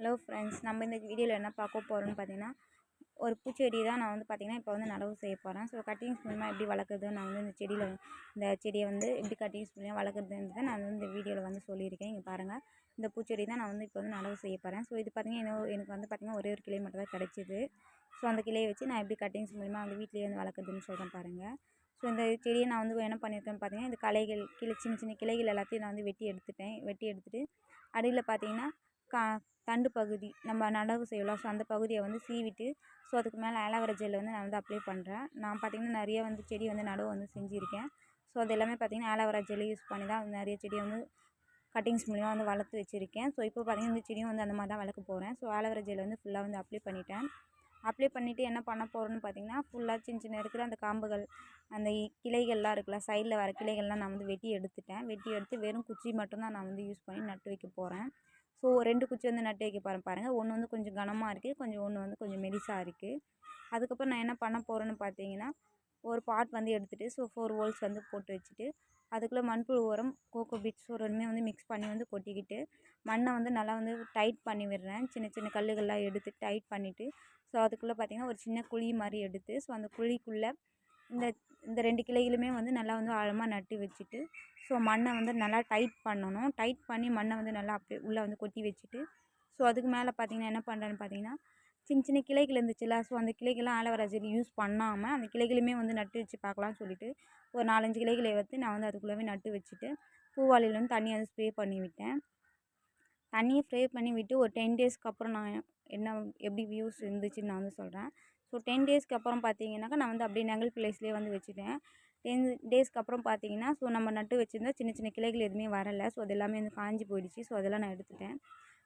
Hello friends நம்ம இந்த வீடியோவில் என்ன பார்க்க போகிறோம்னு பார்த்தீங்கன்னா ஒரு பூச்செடி தான் நான் வந்து பார்த்தீங்கன்னா இப்போ வந்து நடவு செய்ய போகிறேன் ஸோ கட்டிங்ஸ் மூலமாக எப்படி வளர்க்குறது நான் வந்து இந்த செடியில் இந்த செடியை வந்து எப்படி கட்டிங்ஸ் மூலியமாக வளர்க்குறதுன்றதை நான் வந்து இந்த வீடியோவில் வந்து சொல்லியிருக்கேன். இங்கே பாருங்கள் இந்த பூச்செடி தான் நான் வந்து இப்போ வந்து நடவு செய்ய போகிறேன் ஸோ இது பார்த்திங்கன்னா எனக்கு எனக்கு வந்து பார்த்தீங்கன்னா ஒரே ஒரு கிளை மட்டும் தான் கிடச்சிது. ஸோ அந்த கிளையை வச்சு நான் எப்படி கட்டிங்ஸ் மூலிமா வந்து வீட்லேயே வந்து வளர்க்குறதுன்னு சொல்கிறேன் பாருங்கள் ஸோ இந்த செடியை நான் வந்து என்ன பண்ணியிருக்கேன்னு பார்த்தீங்கன்னா இந்த களைகள் கிளை சின்ன சின்ன கிளைகள் எல்லாத்தையும் நான் வந்து வெட்டி எடுத்துட்டேன். வெட்டி எடுத்துகிட்டு அடியில் பார்த்தீங்கன்னா கா தண்டு பகுதி நம்ம நடவு செய்யலாம் ஸோ அந்த பகுதியை வந்து சீவிட்டு ஸோ அதுக்கு மேலே ஆலோவேரா ஜெல் வந்து நான் வந்து அப்ளை பண்ணுறேன் நான் பார்த்திங்கன்னா நிறைய வந்து செடி வந்து நடவு வந்து செஞ்சுருக்கேன். ஸோ அது எல்லாமே பார்த்திங்கன்னா ஆலோவேரா ஜெல் யூஸ் பண்ணி தான் நிறைய செடியை வந்து கட்டிங்ஸ் மூலிமா வந்து வளர்த்து வச்சுருக்கேன். ஸோ இப்போ பார்த்திங்கன்னா இந்த செடியும் வந்து அந்த மாதிரி தான் வளர்க்க போகிறேன் ஸோ ஆலோவேரா ஜெல் வந்து ஃபுல்லாக வந்து அப்ளை பண்ணிட்டேன். அப்ளை பண்ணிவிட்டு என்ன பண்ண போகிறேன்னு பார்த்திங்கன்னா ஃபுல்லாக சின்ன சின்ன இருக்கிற அந்த காம்புகள் அந்த கிளைகள்லாம் இருக்குல்ல சைடில் வர கிளைகள்லாம் நான் வந்து வெட்டி எடுத்துட்டேன். வெட்டி எடுத்து வெறும் குச்சி மட்டும்தான் நான் வந்து யூஸ் பண்ணி நட்டு வைக்க போகிறேன் ஸோ ரெண்டு குச்சி வந்து நட்டு வைக்க போகிறேன் பாருங்கள் ஒன்று வந்து கொஞ்சம் கனமாக இருக்குது கொஞ்சம் ஒன்று வந்து கொஞ்சம் மெலிசாக இருக்குது அதுக்கப்புறம் நான் என்ன பண்ண போகிறேன்னு பார்த்தீங்கன்னா ஒரு பாட் வந்து எடுத்துகிட்டு ஸோ ஃபோர் ஹோல்ஸ் வந்து போட்டு வச்சுட்டு அதுக்குள்ளே மண்புழு உரம் கோகோ பீட்ஸ் உரமே வந்து மிக்ஸ் பண்ணி வந்து கொட்டிக்கிட்டு மண்ணை வந்து நல்லா வந்து டைட் பண்ணி விடுறேன். சின்ன சின்ன கல்லுகள்லாம் எடுத்து டைட் பண்ணிவிட்டு ஸோ அதுக்குள்ளே பார்த்திங்கன்னா ஒரு சின்ன குழி மாதிரி எடுத்து ஸோ அந்த குழிக்குள்ளே இந்த இந்த ரெண்டு கிளைகளுமே வந்து நல்லா வந்து ஆழமாக நட்டு வச்சுட்டு ஸோ மண்ணை வந்து நல்லா டைட் பண்ணணும். டைட் பண்ணி மண்ணை வந்து நல்லா அப்படியே உள்ளே வந்து கொட்டி வச்சுட்டு ஸோ அதுக்கு மேலே பார்த்திங்கன்னா என்ன பண்ணுறேன்னு பார்த்தீங்கன்னா சின்ன சின்ன கிளைகள் இருந்துச்சுல்ல ஸோ அந்த கிளைகள்லாம் ஆலோவேரா ஜெல் யூஸ் பண்ணாமல் அந்த கிளைகளுமே வந்து நட்டு வச்சு பார்க்கலாம்னு சொல்லிட்டு ஒரு நாலஞ்சு கிளைகளை வந்து நான் வந்து அதுக்குள்ளே நட்டு வச்சுட்டு பூவாளியில் வந்து தண்ணியை வந்து ஸ்ப்ரே பண்ணி விட்டேன். தண்ணியை ஸ்ப்ரே பண்ணி விட்டு ஒரு டென் டேஸ்க்கு அப்புறம் நான் என்ன எப்படி வியூஸ் இருந்துச்சுன்னு நான் வந்து சொல்கிறேன் ஸோ டென் டேஸ்க்கு அப்புறம் பார்த்தீங்கன்னாக்கா நான் வந்து அப்படியே நகல் பிளேஸ்லேயே வந்து வச்சுட்டேன். டென் டேஸ்க்கு அப்புறம் பார்த்தீங்கன்னா ஸோ நம்ம நட்டு வச்சுருந்தா சின்ன சின்ன கிளைகள் எதுவுமே வரலை. ஸோ அது எல்லாமே வந்து காஞ்சி போயிடுச்சு. ஸோ அதெல்லாம் நான் எடுத்துட்டேன்.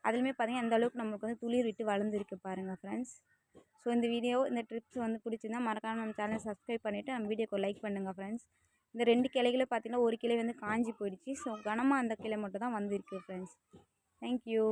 அதுலேயுமே பார்த்தீங்கன்னா அந்தளவுக்கு நம்மளுக்கு வந்து துளிர் விட்டு வளர்ந்துருக்கு பாருங்கள் ஃப்ரெண்ட்ஸ் ஸோ இந்த வீடியோ இந்த ட்ரிப்ஸ் வந்து பிடிச்சிருந்தா மறக்காமல் நம்ம சேனலை சப்ஸ்கிரைப் பண்ணிவிட்டு நம்ம வீடியோக்கு லைக் பண்ணுங்கள் ஃப்ரெண்ட்ஸ் இந்த ரெண்டு கிளைகளை பார்த்திங்கன்னா ஒரு கிளை வந்து காஞ்சி போயிடுச்சு. ஸோ கனமாக அந்த கிளை மட்டும் தான் வந்திருக்கு ஃப்ரெண்ட்ஸ் தேங்க்யூ